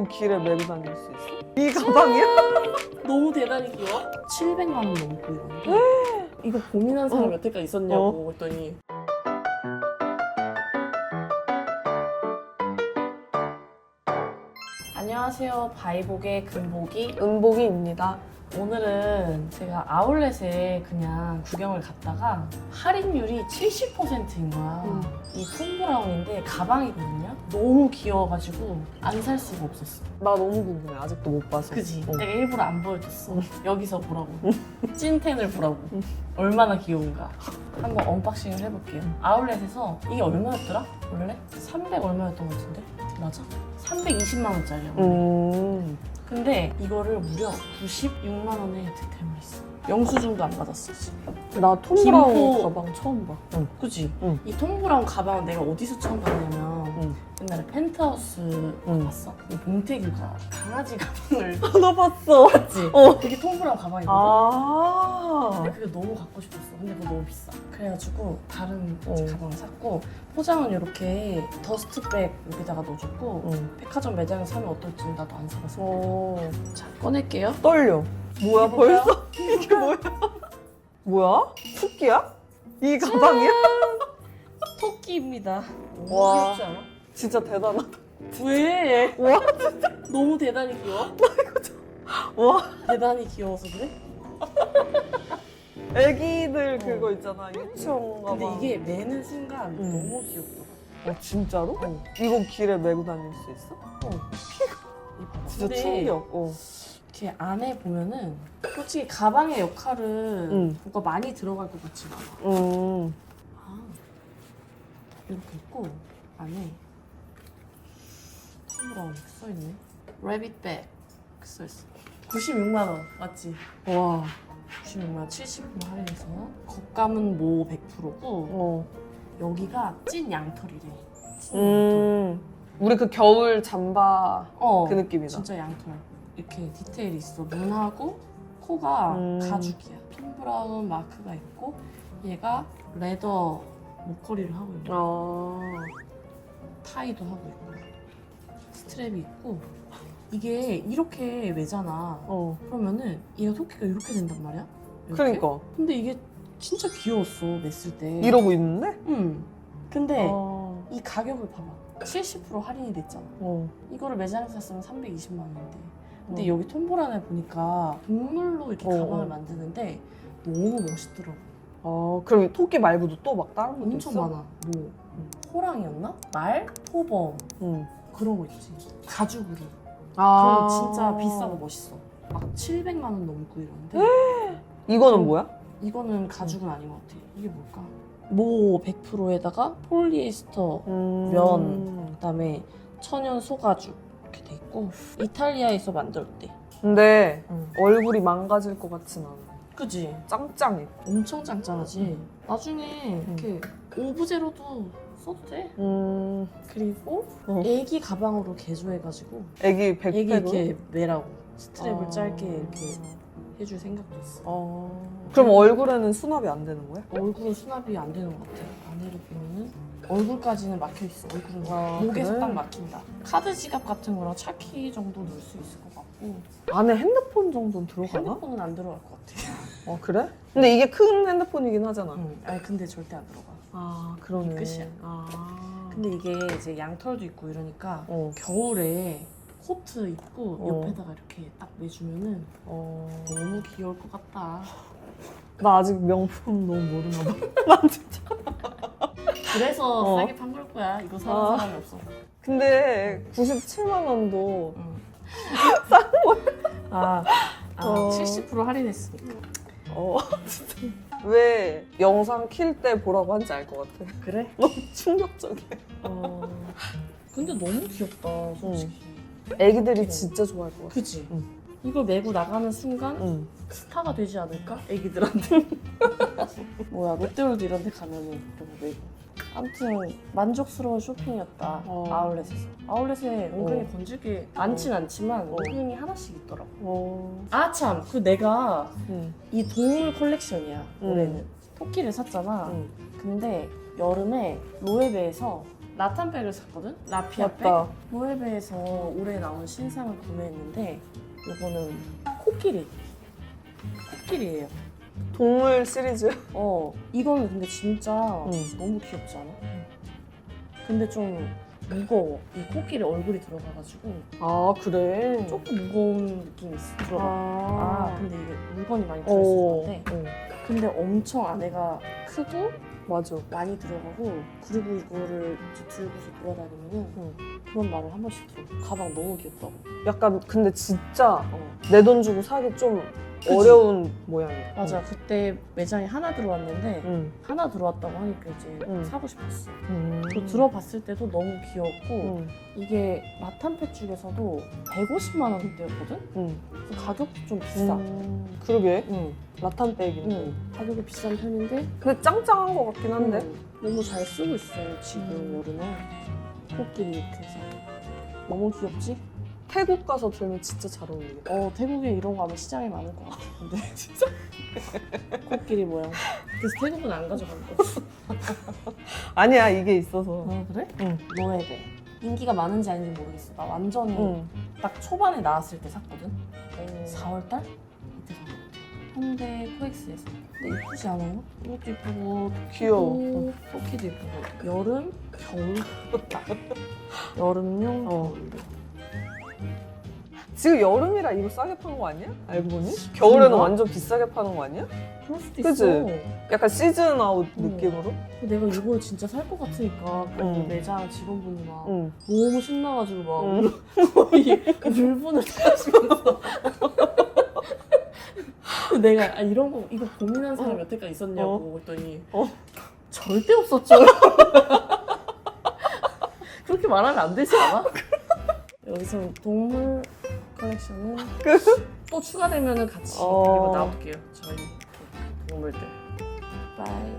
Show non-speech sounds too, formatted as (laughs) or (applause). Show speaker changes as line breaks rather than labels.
이거 길에 메고 다닐 수 있어? 이 가방이야? (laughs)
너무 대단히 귀여워. 700만 원 넘고 이건데. (gasps) 이거 고민한 사람
어.
여태까지 있었냐고 그랬더니 안녕하세요. 바이복의 금복이
은복이입니다.
오늘은 제가 아울렛에 그냥 구경을 갔다가 할인율이 70%인 거야.
음.
이 톰브라운인데 가방이거든요. 너무 귀여워가지고 안 살 수가 없었어.
나 너무 궁금해. 아직도 못 봐서.
그지?
어.
내가 일부러 안 보여줬어. 여기서 보라고. 찐텐을 보라고. 얼마나 귀여운가. 한번 언박싱을 해볼게요. 아울렛에서 이게 얼마였더라? 원래? 300 얼마였던 것 같은데? 맞아? 320만 원짜리야. 원래.
음.
근데 이거를 무려 96만 원에 득템을 했어. 영수증도 안 받았어 지금.
나 톰브라운
김포-
가방 처음 봐. 응.
그지?
응.
이 톰브라운 가방은 내가 어디서 처음 봤냐면
응.
옛날에 펜트하우스
응.
봤어? 이 봉태규가 강아지 가방을
나 봤어.
봤지?
어.
그게 톰브라운 가방이거든.
아.
근데 그게 너무 갖고 싶었어. 근데 그거 너무 비싸. 그래가지고 다른
어.
가방을 샀고 포장은 이렇게 더스트백 여기다가 넣어줬고
응.
백화점 매장에 사면 어떨지 나도 안 사봤어.
어.
자 꺼낼게요.
떨려. 뭐야? 벌써? 이게 뭐야? 뭐야? 토끼야? 이 가방이야?
토끼입니다. 너무
와.
귀엽지 않아?
진짜 대단하다.
왜?
와.
너무 대단히 귀여워?
와.
대단히 귀여워서 그래? (laughs)
애기들
어.
그거 있잖아. 유치원 가방.
근데 이게 매는 순간
응.
너무 귀엽더라.
어, 진짜로?
어.
이거 길에 메고 다닐 수 있어?
어. 이 봐봐.
진짜
근데
충격. 어.
이렇게 안에 보면은 솔직히 가방의 역할은
응.
뭐가 많이 들어갈 것 같지가 않아.
음.
아, 이렇게 있고 안에 이렇게 써있네. 레빗백 써있어. 96만 원 맞지?
와.
96만 원 70% 할인해서 겉감은 모 100%고
어.
여기가 찐 양털이래. 찐 양털.
음. 우리 그 겨울 잠바
어,
그 느낌이다.
진짜 양털. 이렇게 디테일이 있어. 눈하고 코가
음.
가죽이야. 핀 브라운 마크가 있고 얘가 레더 목걸이를 하고 있는
아.
타이도 하고 있고 스트랩이 있고 이게 이렇게 매잖아.
어.
그러면은 얘가 토끼가 이렇게 된단 말이야. 이렇게?
그러니까.
근데 이게 진짜 귀여웠어 맸을 때.
이러고 있는데?
응. 근데
어.
이 가격을 봐봐. 70% 할인이 됐잖아.
어.
이거를 매장에서 샀으면 320만 원인데. 근데
어.
여기 톰보란에 보니까 동물로 이렇게
어,
가방을
어.
만드는데 너무 멋있더라고.
어. 그럼 토끼 말고도 또 막 다른 것도
엄청
있어?
많아. 뭐 호랑이였나? 말? 포범
응.
그런 거 있지. 가죽으로.
아.
그럼 진짜 비싸고 멋있어. 막 700만 원 넘고 이러는데 (gasps)
이거는 뭐야?
이거는 가죽은 아닌 것 같아. 이게 뭘까? 모 100%에다가 폴리에스터
음.
면. 그다음에 천연 소가죽 이렇게 돼 있고 이탈리아에서 만들었대.
근데
응.
얼굴이 망가질 것 같진 않아.
그지?
짱짱해.
엄청 짱짱하지. 나중에
음.
이렇게 오브제로도 써도 돼.
음.
그리고
어.
애기 가방으로 개조해가지고
애기
애기
백팩으로.
이렇게 매라고 스트랩을
아.
짧게 이렇게 해줄 생각도 있어.
어. 그럼 얼굴에는 수납이 안 되는 거야?
얼굴은 수납이 안 되는 것 같아. 안에를 보면은 얼굴까지는 막혀 있어. 얼굴은
아,
목에서
그래?
딱 막힌다. 카드 지갑 같은 거랑 차키 정도 넣을 수 있을 것 같고
안에 핸드폰 정도는 들어가나?
핸드폰은 안 들어갈 것 같아.
어 그래? 근데 이게 큰 핸드폰이긴 하잖아.
응. 아니 근데 절대 안 들어가.
아 그러네.
끝이야.
아.
근데 이게 이제 양털도 있고 이러니까
어.
겨울에 코트 입고
어.
옆에다가 이렇게 딱 매주면은
어.
너무 귀여울 것 같다.
나 아직 명품 너무 모르나 봐. (laughs) 난 진짜.
그래서
어.
싸게 판 걸 거야. 이거 사는
아.
사람이 없어.
근데 97만 원도
응. 싼 거야? 아, 아
어.
70% 할인했으니까.
어 (laughs) 진짜 왜 영상 킬 때 보라고 한지 알 것 같아.
그래?
너무 충격적이야.
어. 근데 너무 귀엽다, 솔직히.
애기들이 진짜 좋아할 것 같아.
그지?
응.
이거 메고 나가는 순간
응.
스타가 되지 않을까? 애기들한테. (laughs) 뭐야, 롯데월드 이런 데 가면은 이런 거 메고. 아무튼 만족스러운 쇼핑이었다.
어.
아울렛에서. 아울렛에 은근히
어.
건질게 많진 않지만
어.
은근히 하나씩 있더라고.
어.
아 참, 그 내가
응.
이 동물 컬렉션이야
음.
올해는. 토끼를 샀잖아.
응.
근데 여름에 로에베에서 라탄백을 샀거든? 라피아백.
맞다.
모에베에서 올해 나온 신상을 구매했는데 이거는 코끼리. 코끼리예요.
동물 시리즈.
어, 이거는 근데 진짜
응.
너무 귀엽지 않아? 근데 좀 무거워. 이 코끼리 얼굴이 들어가가지고
아 그래.
조금 무거운 느낌이 있어. 들어가. 아,
아.
근데 이게 물건이 많이 들어있을
어.
것 같아.
어.
근데 엄청 안에가 크고
맞아.
많이 들어가고 그리고 이거를 이제 들고서 돌아다니면은
응.
그런 말을 한 번씩 들어. 가방 너무 귀엽다고.
약간 근데 진짜
어.
내 돈 주고 사기 좀
그치?
어려운 모양이야.
맞아. 그때 매장에 하나 들어왔는데
응.
하나 들어왔다고 하니까 이제
응.
사고 싶었어.
응.
또 들어봤을 때도 너무 귀엽고
응.
이게 라탄페 쪽에서도 150만 원대였거든?
응.
그래서 가격도 좀 비싸.
음. 그러게.
응.
라탄백인데.
응. 가격이 비싼 편인데
근데 짱짱한 것 같긴 한데.
응. 너무 잘 쓰고 있어요 지금
음.
여름에 코끼리 이렇게 해서 너무 귀엽지?
태국 가서 들면 진짜 잘 어울리겠다.
어 태국에 이런 거 아마 시장에 많을 것 같아 근데 (laughs) 진짜 코끼리 모양 그래서 태국은 안 가져간 거지 (laughs)
아니야 이게 있어서.
아 그래?
응.
노에베 인기가 많은지 아닌지 모르겠어 나 완전히
응.
딱 초반에 나왔을 때 샀거든
어.
4월달? 이때 산것 같아 현대 코엑스에서 근데 이쁘지 않아요? 이것도 이쁘고
귀여워.
토끼도 이쁘고 여름, 겨울 딱 (laughs) 여름용
어.
겨울용
지금 여름이라 이거 싸게 판거 아니야? 알고 보니? 겨울에는
그런가?
완전 비싸게 파는 거 아니야?
그럴 수도
그치?
있어
약간 시즌 아웃
응.
느낌으로?
내가 이걸 진짜 살 것 같으니까 그
응.
매장 직원분이 막
응.
너무 신나가지고 막
응.
거의 물분을 타시면서 (laughs) 내가 아, 이런 거 이거 고민한 사람이
어.
여태까지 있었냐고 그랬더니
어.
절대 없었죠 (laughs) 그렇게 말하면 안 되지 않아? (laughs) 여기서 동물 컬렉션은? 또 추가되면 같이
어.
그리고 나올게요 저희. 동물들. 빠이